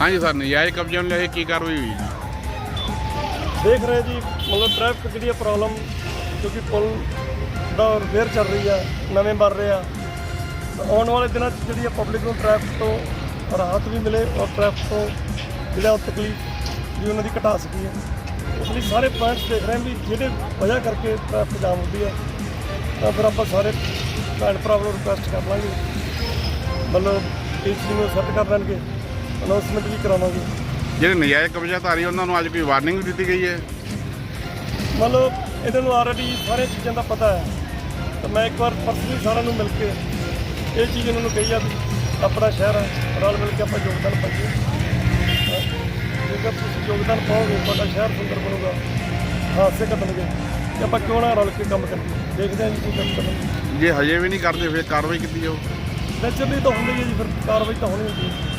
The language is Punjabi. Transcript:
ਹਾਂਜੀ ਸਰ, ਨਜਾਇਜ਼ ਕਬਜ਼ੇ ਨੂੰ ਲੈ ਕੇ ਕੀ ਕਾਰਵਾਈ ਹੋਈ ਜੀ? ਦੇਖ ਰਹੇ ਜੀ, ਮਤਲਬ ਟ੍ਰੈਫਿਕ ਜਿਹੜੀ ਪ੍ਰੋਬਲਮ ਕਿਉਂਕਿ ਪੁਲ ਦਾ ਰਿਪੇਅਰ ਚੱਲ ਰਹੀ ਆ, ਨਵੇਂ ਬਣ ਰਹੇ ਆ। ਆਉਣ ਵਾਲੇ ਦਿਨਾਂ 'ਚ ਜਿਹੜੀ ਆ ਪਬਲਿਕ ਨੂੰ ਟ੍ਰੈਫਿਕ ਤੋਂ ਰਾਹਤ ਵੀ ਮਿਲੇ ਔਰ ਟ੍ਰੈਫਿਕ ਤੋਂ ਜਿਹੜਾ ਉਹ ਤਕਲੀਫ ਵੀ ਉਹਨਾਂ ਦੀ ਘਟਾ ਸਕੀਏ। ਲਈ ਸਾਰੇ ਪੁਆਇੰਟਸ ਦੇਖ ਰਹੇ ਹਾਂ ਵੀ ਜਿਹੜੇ ਵਜ੍ਹਾ ਕਰਕੇ ਟ੍ਰੈਫਿਕ ਜਾਮ ਹੁੰਦੀ ਆ ਤਾਂ ਫਿਰ ਆਪਾਂ ਸਾਰੇ ਭੈਣ ਭਰਾਵਾਂ ਨੂੰ ਰਿਕੁਐਸਟ ਕਰ ਲਾਂਗੇ। ਮਤਲਬ ਇਸ ਨੂੰ ਸੈੱਟ ਕਰ ਲੈਣਗੇ ਅਨਾਉਂਸਮੈਂਟ ਵੀ ਕਰਾਵਾਂਗੇ। ਜਿਹੜੇ ਨਜਾਇਜ਼ ਕਬਜ਼ਾਧਾਰੀ ਉਹਨਾਂ ਨੂੰ ਅੱਜ ਕੋਈ ਵਾਰਨਿੰਗ ਵੀ ਦਿੱਤੀ ਗਈ ਹੈ? ਮਤਲਬ ਇਹਨਾਂ ਨੂੰ ਆਲਰੇਡੀ ਸਾਰੇ ਚੀਜ਼ਾਂ ਦਾ ਪਤਾ ਹੈ। ਤਾਂ ਮੈਂ ਇੱਕ ਵਾਰ ਪਰਸਨਲੀ ਸਾਰਿਆਂ ਨੂੰ ਮਿਲ ਕੇ ਇਹ ਚੀਜ਼ ਇਹਨਾਂ ਨੂੰ ਕਹੀ ਆ ਵੀ ਆਪਣਾ ਸ਼ਹਿਰ ਹੈ ਰਲ ਮਿਲ ਕੇ ਆਪਾਂ ਯੋਗਦਾਨ ਪਾਈਏ। ਯੋਗਦਾਨ ਪਾਓਗੇ ਤੁਹਾਡਾ ਸ਼ਹਿਰ ਸੁੰਦਰ ਬਣੂਗਾ। ਹਾਸੇ ਘਟਣਗੇ। ਤੇ ਆਪਾਂ ਕਿਉਂ ਨਾ ਰਲ ਕੇ ਕੰਮ ਕਰੀਏ? ਦੇਖਦੇ ਹਾਂ ਜੀ ਕੀ ਕੰਮ ਕਰਨਾ ਜੇ ਹਜੇ ਵੀ ਨਹੀਂ ਕਰਦੇ ਫਿਰ ਕਾਰਵਾਈ ਕੀਤੀ ਜਾਊ। ਨੈਚੁਰਲੀ ਤਾਂ ਹੁੰਦੀ ਹੈ ਜੀ ਫਿਰ ਕਾਰਵਾਈ ਤਾਂ ਹੋਣੀ ਹੁੰਦੀ ਹੈ।